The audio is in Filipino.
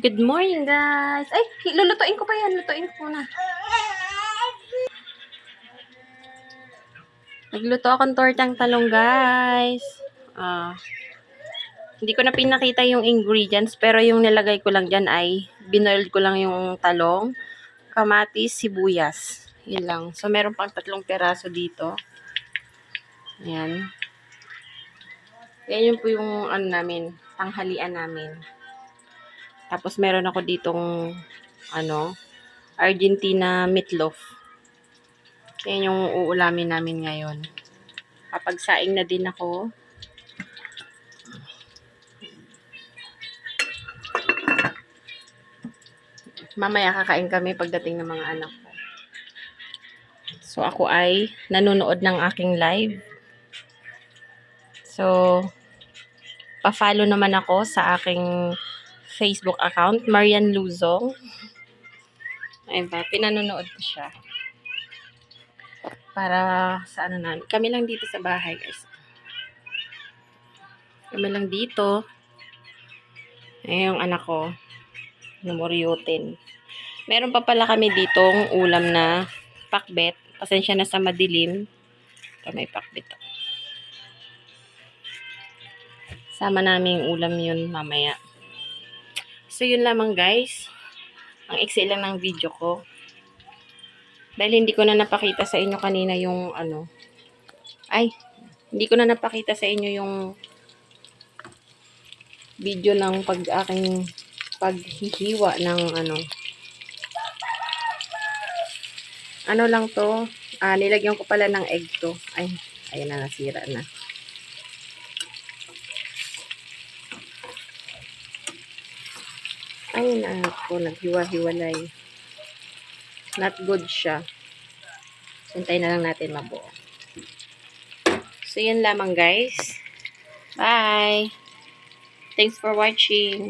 Good morning, guys. Ay, lulutuin ko pa yan. Lutuin ko muna. Nagluto akong tortang talong, guys. Ah. hindi ko na pinakita yung ingredients, pero yung nilagay ko lang dyan ay binoiled ko lang yung talong, kamatis, sibuyas. Yun lang. So, meron pang tatlong peraso dito. Ayan. Yan yun po yung ano namin, tanghalian namin. Tapos meron ako ditong ano, Argentina meatloaf. Yan yung uulamin namin ngayon. Kapag saing na din ako. Mamaya kakain kami pagdating ng mga anak ko. So ako ay nanonood ng aking live. So, pa-follow naman ako sa aking Facebook account, Marian Luzong. Ayun ba, pinanonood ko siya. Para sa ano na, kami lang dito sa bahay, guys. Kami lang dito. Ayun yung anak ko, numuryutin. Meron pa pala kami ditong ulam na pakbet. Pasensya na sa madilim. Ito may pakbet ako. Sama namin yung ulam yun mamaya. So, yun lamang guys. Ang excel lang ng video ko. Dahil hindi ko na napakita sa inyo kanina yung ano. Ay, hindi ko na napakita sa inyo yung video ng pag aking paghihiwa ng ano. Ano lang to? Ah, nilagyan ko pala ng egg to. Ay, ayun na, nasira na. Ay, na ako, naghiwa-hiwalay. Not good siya. Hintay na lang natin mabuo. So, yun lamang guys. Bye! Thanks for watching.